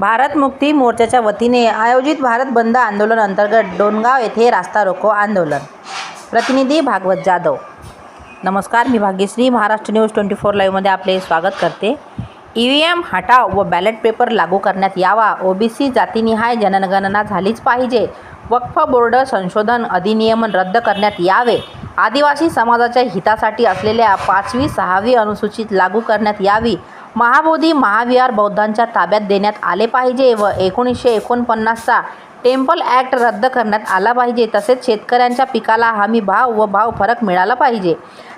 भारत मुक्ती मोर्चाच्या वतीने आयोजित भारत बंद आंदोलन अंतर्गत डोणगाव येथे रास्ता रोको आंदोलन. प्रतिनिधी भागवत जाधव. नमस्कार मी Bhagyashree. Maharashtra news twenty four लाईव्हमध्ये आपले स्वागत करते. ई व्ही एम हटाव व बॅलेट पेपर लागू करण्यात यावा. ओबीसी जातीनिहाय जनगणना झालीच पाहिजे. वक्फ बोर्ड संशोधन अधिनियमन रद्द करण्यात यावे. आदिवासी समाजाच्या हितासाठी असलेल्या पाचवी सहावी अनुसूचित लागू करण्यात यावी. महाबोधी महाविहार बौद्धांच्या ताब्यात देण्यात आले पाहिजे व एकोणीसशे एकोणपन्नासचा टेम्पल ॲक्ट रद्द करण्यात आला पाहिजे. तसेच शेतकऱ्यांच्या पिकाला हमी भाव व भाव फरक मिळाला पाहिजे.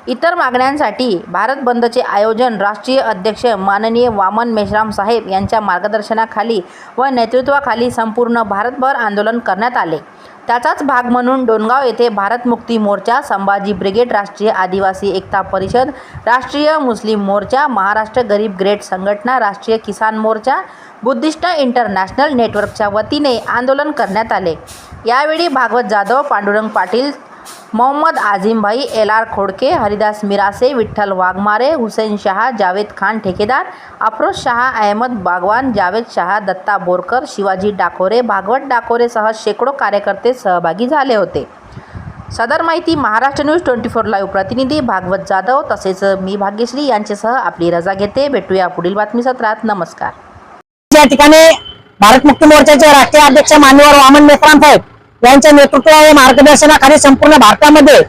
इतर मागण्यांसाठी भारत बंदचे आयोजन राष्ट्रीय अध्यक्ष माननीय वामन मेश्राम साहेब यांच्या मार्गदर्शनाखाली व नेतृत्वाखाली संपूर्ण भारतभर आंदोलन करण्यात आले. त्याचाच भाग म्हणून डोणगाव येथे भारत मुक्ती मोर्चा संभाजी ब्रिगेड राष्ट्रीय आदिवासी एकता परिषद राष्ट्रीय मुस्लिम मोर्चा महाराष्ट्र गरीब ग्रेट संघटना राष्ट्रीय किसान मोर्चा बुद्धिस्ट इंटरनॅशनल नेटवर्कच्या वतीने आंदोलन करण्यात आले. यावेळी भागवत जाधव पांडुरंग पाटील मोहम्मद आझिमभाई एल आर खोडके हरिदास मिरासे विठ्ठल वाघमारे हुसेन शहा जावेद खान ठेकेदार अफरोज शहा अहमद बागवान जावेद शहा दत्ता बोरकर शिवाजी डाकोरे भागवत डाकोरेसह शेकडो कार्यकर्ते सहभागी झाले होते. सदर माहिती Maharashtra news twenty four live प्रतिनिधी भागवत जाधव तसेच मी भाग्यश्री यांच्यासह आपली रजा घेते. भेटूया पुढील बातमी सत्रात नमस्कार. या ठिकाणी भारत मुक्ती मोर्चाचे राष्ट्रीय अध्यक्ष मान्यवर वामन मेश्राम साहेब यांच्या नेतृत्व व मार्गदर्शनाखाली संपूर्ण भारतामध्ये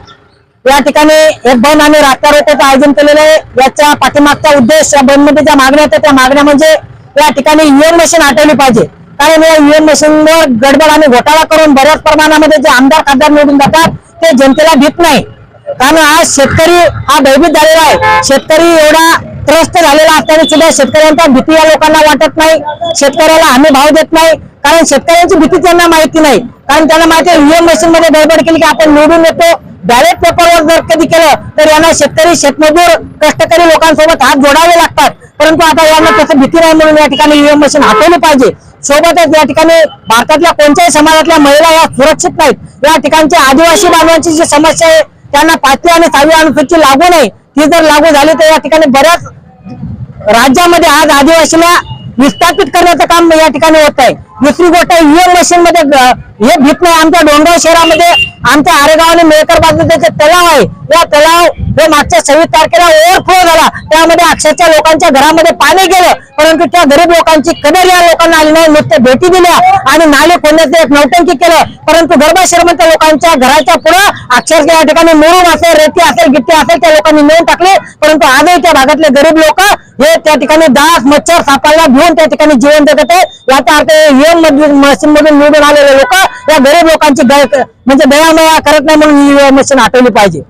या ठिकाणी एक बंद आणि रास्ता रोकोचं आयोजन केलेलं आहे. याच्या पाठीमागचा उद्देश या बंदमध्ये ज्या मागण्या होत्या त्या मागण्या म्हणजे या ठिकाणी युएन मशीन हटवली पाहिजे. कारण या युएन मशीनवर गडबड आणि घोटाळा करून बऱ्याच प्रमाणामध्ये जे आमदार खासदार निवडून जातात ते जनतेला भीत नाही. कारण आज शेतकरी हा भयभीत झालेला आहे. शेतकरी एवढा त्रस्त झालेला असताना सुद्धा शेतकऱ्यांचा भीती या लोकांना वाटत नाही. शेतकऱ्याला हमी भाव देत नाही. कारण शेतकऱ्यांची भीती त्यांना माहिती नाही. कारण त्यांना माहिती आहे ईव्हीएम मशीन मध्ये गडबड केली की आपण निवडून येतो. बॅलेट पेपरवर जर कधी केलं तर यांना शेतकरी शेतमजूर कष्टकरी लोकांसोबत हात जोडावे लागतात. परंतु आता यांना तसं भीती नाही म्हणून या ठिकाणी ईव्हीएम मशीन हटवली पाहिजे. सोबतच या ठिकाणी भारतातल्या कोणत्याही समाजातल्या महिला या सुरक्षित नाहीत. या ठिकाणच्या आदिवासी बांधवांची जी समस्या आहे त्यांना पाचवी आणि सहावी अनुसूची लागू नाही. ती जर लागू झाली तर या ठिकाणी बऱ्याच राज्यामध्ये आज आदिवासीला विस्थापित करण्याचं काम या ठिकाणी होत आहे. दुसरी गोष्ट ईव्हीएम मशीन मध्ये हे भीत नाही. आमच्या डोंगराव शहरामध्ये आमच्या आरेगाव आणि मेळकर बाजूचे जे तलाव आहे या तलाव हे मागच्या सव्वीस तारखेला ओव्हरफ्लो झाला. त्यामध्ये अक्षरशः लोकांच्या घरामध्ये पाणी गेलं. परंतु त्या गरीब लोकांची कदर या लोकांना आली नाही. नुसते भेटी दिल्या आणि नाले खोदण्याचं एक नौटंकी केलं. परंतु गर्भ श्रीमंत लोकांच्या घराच्या पुढं अक्षरशः या ठिकाणी मुरुम असेल रेती असेल गिट्टी असेल त्या लोकांनी नेऊन टाकले. परंतु आजही त्या भागातले गरीब लोक हे त्या ठिकाणी दास मच्छर सापाला घेऊन त्या ठिकाणी जीवन जगत आहे याचा अर्थ ईव्हीएम मशीन मधून निवडून आलेले लोक या गरीब लोकांची म्हणजे दयामया करत नाही म्हणून ईव्हीएम मशीन हटवली पाहिजे.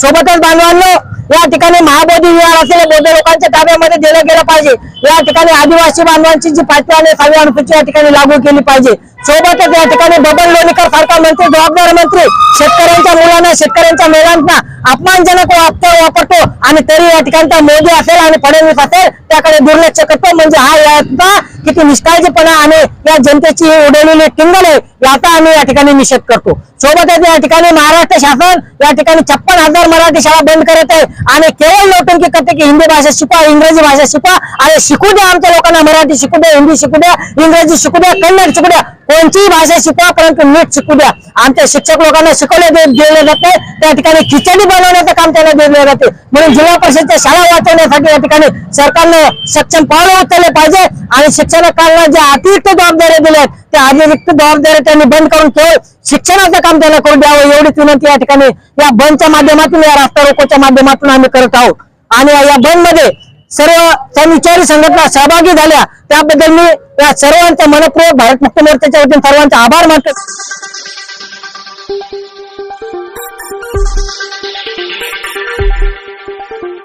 सोबतच बांधवांनो या ठिकाणी महाबोधी विहार असलेल्या बौद्ध लोकांच्या ताब्यामध्ये दिलं गेलं पाहिजे. या ठिकाणी आदिवासी बांधवांची जी पाचवी आणि सहावी अनुसूची या ठिकाणी लागू केली पाहिजे. सोबतच या ठिकाणी बबन लोणीकर सारखा मंत्री जबाबदार मंत्री शेतकऱ्यांच्या मुलांना शेतकऱ्यांच्या महिलांना अपमानजनक वापर वापरतो आणि तरी या ठिकाणचा मोदी असेल आणि फडणवीस असेल त्याकडे दुर्लक्ष करतो. म्हणजे हा याचा किती निष्काळजीपणा आणि या जनतेची उडवलेली टिंगल आहे याचा आम्ही या ठिकाणी निषेध करतो. सोबतच या ठिकाणी महाराष्ट्र शासन या ठिकाणी छप्पन हजार मराठी शाळा बंद करत आहे आणि केवळ नौटंकी करते की हिंदी भाषा शिकवा इंग्रजी भाषा शिकवा. आणि शिकू द्या आमच्या लोकांना मराठी शिकू द्या हिंदी शिकू द्या इंग्रजी शिकू द्या कन्नड शिकू द्या. कोणतीही भाषा शिकवा परंतु नीट शिकू द्या. आमच्या शिक्षक लोकांना शिकवले दे- दिले जाते. त्या ठिकाणी खिचडी बनवण्याचं काम त्यांना दिले जाते. म्हणून जिल्हा परिषदच्या शाळा वाचवण्यासाठी या ठिकाणी सरकारनं सक्षम पावलं उचलले पाहिजे आणि शिक्षणाला ज्या अतिरिक्त जबाबदाऱ्या दिल्या आहेत त्या अतिरिक्त जबाबदाऱ्या त्यांनी बंद करून केवळ शिक्षणाचं काम त्यांना करून द्यावं एवढीच विनंती या ठिकाणी या बंदच्या माध्यमातून या रास्ता रोकोच्या माध्यमातून आम्ही करत आहोत. आणि या बंदमध्ये सर्व समविचारी संघटना सहभागी झाल्या. त्याबद्दल मी या सर्वांचा मनपूर्वक भारत मुक्त मोर्चाच्या वतीने सर्वांचा आभार मानतो.